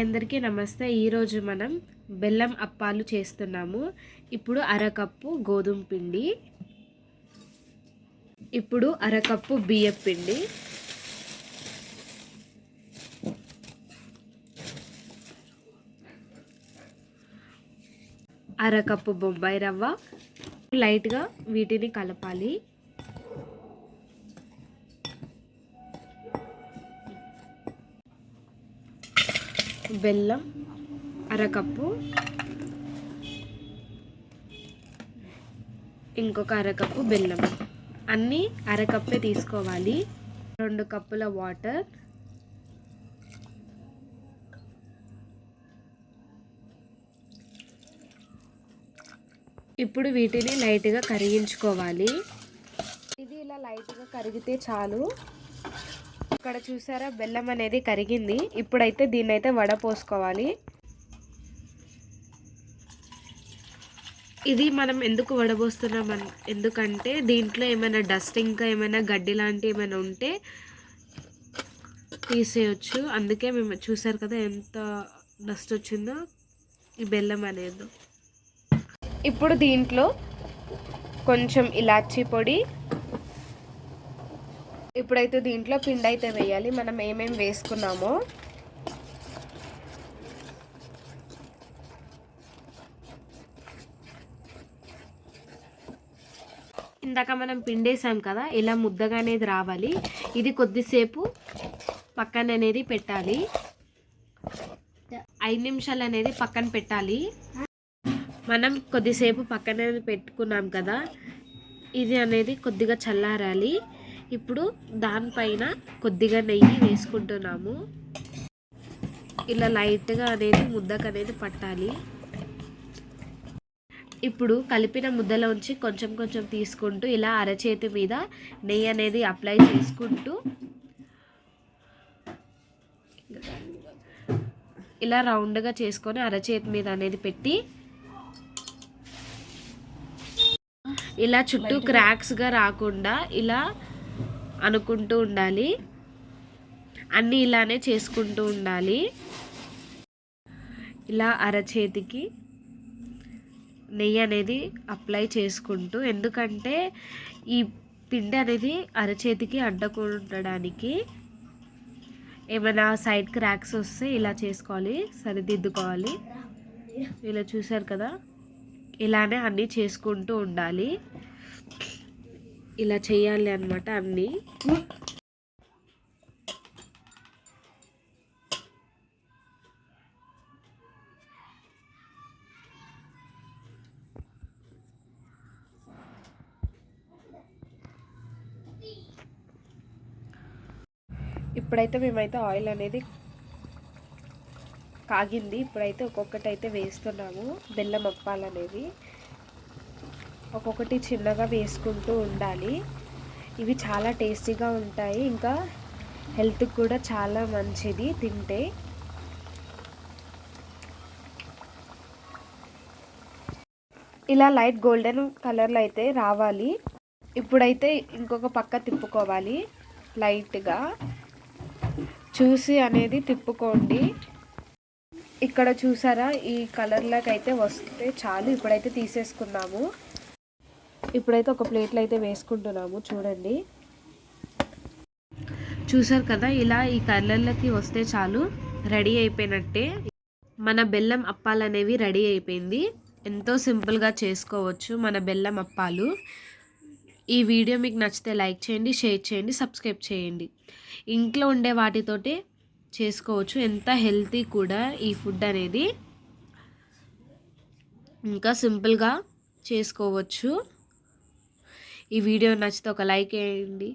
అందరికీ నమస్తే. ఈరోజు మనం బెల్లం అప్పాలు చేస్తున్నాము. ఇప్పుడు అరకప్పు గోధుమ పిండి. ఇప్పుడు అరకప్పు బియ్యం పిండి. అరకప్పు బొంబాయి రవ్వ. లైట్గా వీటిని కలపాలి. బెల్లం అరకప్పు ఇంకొక అరకప్పు బెల్లం. అన్నీ అరకప్పే తీసుకోవాలి. రెండు కప్పుల వాటర్. ఇప్పుడు వీటిని లైట్గా కరిగించుకోవాలి. ఇది ఇలా లైట్గా కరిగితే చాలు. ఇక్కడ చూసారా? బెల్లం అనేది కరిగింది. ఇప్పుడైతే దీన్ని అయితే వడపోసుకోవాలి ఇది మనం ఎందుకు వడబోస్తున్నాం ఎందుకంటే దీంట్లో ఏమైనా డస్ట్ ఇంకా ఏమైనా గడ్డి లాంటి ఏమైనా ఉంటే తీసేయచ్చు. అందుకే మేము చూసారు కదా ఎంత డస్ట్ వచ్చిందో ఈ బెల్లం అనేది. ఇప్పుడు దీంట్లో కొంచెం ఇలాచీ పొడి ఇప్పుడైతే దీంట్లో పిండి అయితే వేయాలి. మనం ఏమేమి వేసుకున్నామో. ఇందాక మనం పిండేసాం కదా ఇలా ముద్దగా అనేది రావాలి. ఇది కొద్దిసేపు పక్కన అనేది పెట్టాలి. ఐదు నిమిషాలు అనేది పక్కన పెట్టాలి. మనం కొద్దిసేపు పక్కన పెట్టుకున్నాం కదా ఇది అనేది కొద్దిగా చల్లారాలి. ఇప్పుడు దానిపైన కొద్దిగా నెయ్యి వేసుకుంటున్నాము. ఇలా లైట్గా అనేది ముద్దకు అనేది పట్టాలి. ఇప్పుడు కలిపిన ముద్దలోంచి కొంచెం కొంచెం తీసుకుంటూ ఇలా అరచేతి మీద నెయ్యి అనేది అప్లై చేసుకుంటూ ఇలా రౌండ్గా చేసుకొని అరచేతి మీద అనేది పెట్టి ఇలా చుట్టూ క్రాక్స్గా రాకుండా ఇలా అనుకుంటూ ఉండాలి. అన్నీ ఇలానే చేసుకుంటూ ఉండాలి. ఇలా అరచేతికి నెయ్యి అనేది అప్లై చేసుకుంటూ ఎందుకంటే ఈ పిండి అనేది అరచేతికి అడ్డకుండడానికి ఏమైనా సైడ్ క్రాక్స్ వస్తే ఇలా చేసుకోవాలి సరిదిద్దుకోవాలి. ఇలా చూశారు కదా? ఇలానే అన్నీ చేసుకుంటూ ఉండాలి. ఇలా చేయాలి అనమాట అన్నీ. ఇప్పుడైతే మేమైతే ఆయిల్ అనేది కాగింది. ఇప్పుడైతే ఒక్కొక్కటైతే వేస్తున్నాము. బెల్లం అప్పాలనేవి ఒక్కొక్కటి చిన్నగా వేసుకుంటూ ఉండాలి. ఇవి చాలా టేస్టీగా ఉంటాయి. ఇంకా హెల్త్కి కూడా చాలా మంచిది తింటే. ఇలా లైట్ గోల్డెన్ కలర్లో అయితే రావాలి. ఇప్పుడైతే ఇంకొక పక్క తిప్పుకోవాలి లైట్గా. చూసి అనేది తిప్పుకోండి. ఇక్కడ చూసారా? ఈ కలర్లోకి అయితే వస్తే చాలు. ఇప్పుడైతే తీసేసుకున్నాము ఇప్పుడైతే ఒక ప్లేట్లో అయితే వేసుకుంటున్నాము చూడండి. చూసారు కదా ఇలా ఈ కర్రలకి వస్తే చాలు రెడీ అయిపోయినట్టే. మన బెల్లం అప్పాలు అనేవి రెడీ అయిపోయింది. ఎంతో సింపుల్గా చేసుకోవచ్చు మన బెల్లం అప్పాలు. ఈ వీడియో మీకు నచ్చితే లైక్ చేయండి షేర్ చేయండి సబ్స్క్రైబ్ చేయండి. ఇంట్లో ఉండే వాటితోటే చేసుకోవచ్చు. ఎంత హెల్తీ కూడా ఈ ఫుడ్ అనేది. ఇంకా సింపుల్గా చేసుకోవచ్చు. ఈ వీడియో నచ్చితే ఒక లైక్ వేయండి.